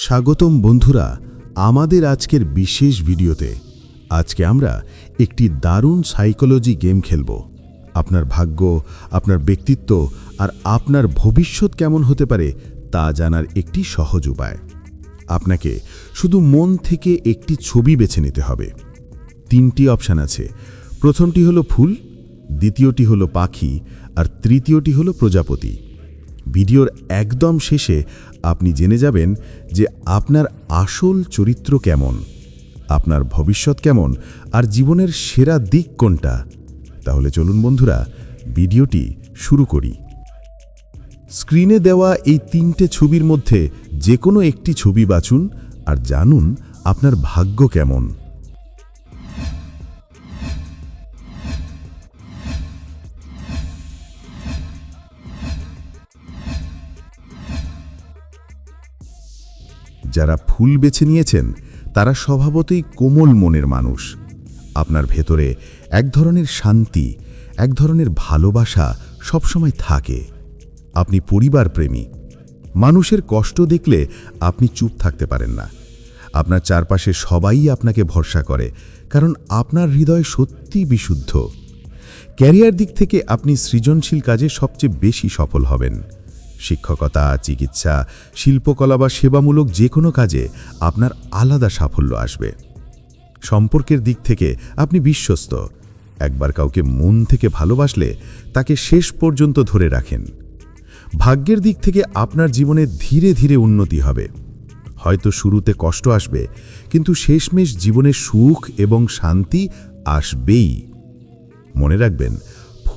স্বাগতম বন্ধুরা আমাদের আজকের বিশেষ ভিডিওতে। আজকে আমরা একটি দারুণ সাইকোলজি গেম খেলব। আপনার ভাগ্য, আপনার ব্যক্তিত্ব আর আপনার ভবিষ্যৎ কেমন হতে পারে তা জানার একটি সহজ উপায়। আপনাকে শুধু মন থেকে একটি ছবি বেছে নিতে হবে। তিনটি অপশান আছে। প্রথমটি হলো ফুল, দ্বিতীয়টি হলো পাখি, আর তৃতীয়টি হলো প্রজাপতি। ভিডিওর একদম শেষে আপনি জেনে যাবেন যে আপনার আসল চরিত্র কেমন, আপনার ভবিষ্যৎ কেমন, আর জীবনের সেরা দিক কোনটা। তাহলে চলুন বন্ধুরা, ভিডিওটি শুরু করি। স্ক্রিনে দেওয়া এই তিনটে ছবির মধ্যে যে কোনো একটি ছবি বাছুন আর জানুন আপনার ভাগ্য কেমন। যারা ফুল বেছে নিয়েছেন, তারা স্বভাবতই কোমল মনের মানুষ। আপনার ভেতরে এক ধরনের শান্তি, এক ধরনের ভালোবাসা সবসময় থাকে। আপনি পরিবার প্রেমী মানুষের কষ্ট দেখলে আপনি চুপ থাকতে পারেন না। আপনার চারপাশে সবাই আপনাকে ভরসা করে, কারণ আপনার হৃদয় সত্যি বিশুদ্ধ। ক্যারিয়ার দিক থেকে আপনি সৃজনশীল কাজে সবচেয়ে বেশি সফল হবেন। শিক্ষকতা, চিকিৎসা, শিল্পকলা বা সেবামূলক যে কোনো কাজে আপনার আলাদা সাফল্য আসবে। সম্পর্কের দিক থেকে আপনি বিশ্বস্ত। একবার কাউকে মন থেকে ভালোবাসলে তাকে শেষ পর্যন্ত ধরে রাখেন। ভাগ্যের দিক থেকে আপনার জীবনে ধীরে ধীরে উন্নতি হবে। হয়তো শুরুতে কষ্ট আসবে, কিন্তু শেষমেশ জীবনে সুখ এবং শান্তি আসবেই। মনে রাখবেন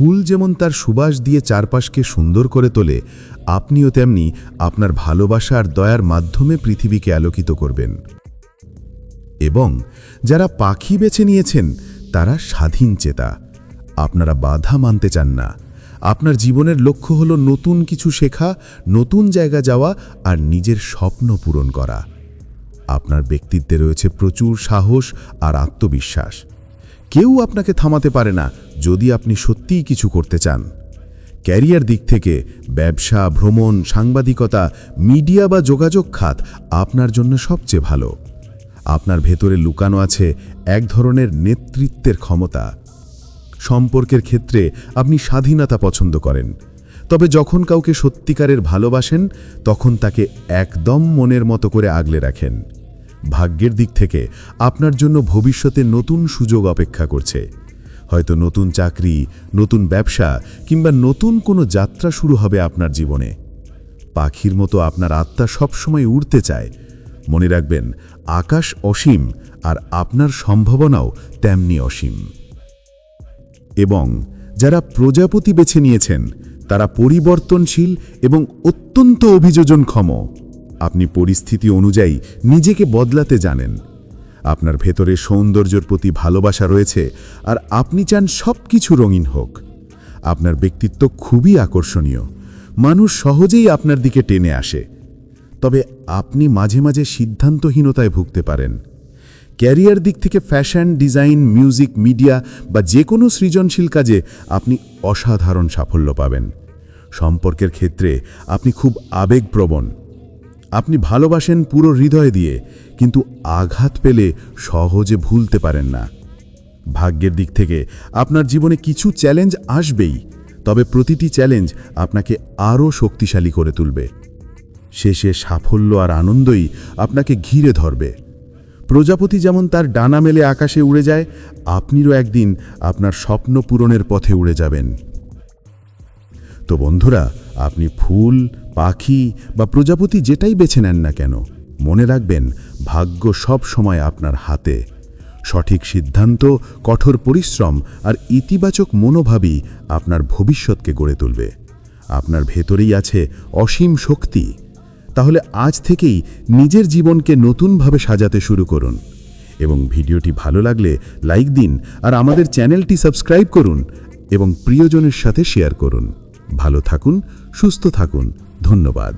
ফুল যেমন তার সুবাস দিয়ে চারপাশকে সুন্দর করে তোলে, আপনিও তেমনি আপনার ভালোবাসা আর দয়ার মাধ্যমে পৃথিবীকে আলোকিত করবেন। এবং যারা পাখি বেছে নিয়েছেন, তারা স্বাধীন চেতা। আপনারা বাধা মানতে চান না। আপনার জীবনের লক্ষ্য হলো নতুন কিছু শেখা, নতুন জায়গা যাওয়া আর নিজের স্বপ্ন পূরণ করা। আপনার ব্যক্তিত্বে রয়েছে প্রচুর সাহস আর আত্মবিশ্বাস। কেউ আপনাকে থামাতে পারে না যদি আপনি সত্যিই কিছু করতে চান, ক্যারিয়ার দিক থেকে ব্যবসা, ভ্রমণ, সাংবাদিকতা, মিডিয়া বা যোগাযোগ খাত আপনার জন্য সবচেয়ে ভালো। আপনার ভেতরে লুকানো আছে এক ধরনের নেতৃত্বের ক্ষমতা। সম্পর্কের ক্ষেত্রে আপনি স্বাধীনতা পছন্দ করেন। তবে যখন কাউকে সত্যিকারের ভালোবাসেন, তখন তাকে একদম মনের মতো করে আগলে রাখেন। ভাগ্যের দিক থেকে আপনার জন্য ভবিষ্যতে নতুন সুযোগ অপেক্ষা করছে। হয়তো নতুন চাকরি, নতুন ব্যবসা কিংবা নতুন কোনো যাত্রা শুরু হবে আপনার জীবনে। পাখির মতো আপনার আত্মা সবসময় উড়তে চায়। মনে রাখবেন, আকাশ অসীম আর আপনার সম্ভাবনাও তেমনি অসীম। এবং যারা প্রজাপতি বেছে নিয়েছেন, তারা পরিবর্তনশীল এবং অত্যন্ত অভিযোজনক্ষম। আপনি পরিস্থিতি অনুযায়ী নিজেকে বদলাতে জানেন। আপনার ভেতরে সৌন্দর্যর প্রতি ভালোবাসা রয়েছে আর আপনি চান সব কিছু রঙিন হোক। আপনার ব্যক্তিত্ব খুবই আকর্ষণীয়। মানুষ সহজেই আপনার দিকে টেনে আসে। তবে আপনি মাঝে মাঝে সিদ্ধান্তহীনতায় ভুগতে পারেন। ক্যারিয়ার দিক থেকে ফ্যাশন, ডিজাইন, মিউজিক, মিডিয়া বা যে কোনো সৃজনশীল কাজে আপনি অসাধারণ সাফল্য পাবেন। সম্পর্কের ক্ষেত্রে আপনি খুব আবেগপ্রবণ। আপনি ভালোবাসেন পুরো হৃদয় দিয়ে, কিন্তু আঘাত পেলে সহজে ভুলতে পারেন না। ভাগ্যের দিক থেকে আপনার জীবনে কিছু চ্যালেঞ্জ আসবেই, তবে প্রতিটি চ্যালেঞ্জ আপনাকে আরও শক্তিশালী করে তুলবে। শেষে সাফল্য আর আনন্দই আপনাকে ঘিরে ধরবে। প্রজাপতি যেমন তার ডানা মেলে আকাশে উড়ে যায় আপনিও একদিন আপনার স্বপ্ন পূরণের পথে উড়ে যাবেন। তো বন্ধুরা, আপনি ফুল পাখি বা প্রজাপতি যেটাই বেছে নেন না কেন, মনে রাখবেন, ভাগ্য সব সময় আপনার হাতে। সঠিক সিদ্ধান্ত, কঠোর পরিশ্রম আর ইতিবাচক মনোভাবই আপনার ভবিষ্যৎকে গড়ে তুলবে। আপনার ভেতরেই আছে অসীম শক্তি। তাহলে আজ থেকেই নিজের জীবনকে নতুনভাবে সাজাতে শুরু করুন এবং ভিডিওটি ভালো লাগলে লাইক দিন আর আমাদের চ্যানেলটি সাবস্ক্রাইব করুন এবং প্রিয়জনের সাথে শেয়ার করুন। ভালো থাকুন, সুস্থ থাকুন। ধন্যবাদ।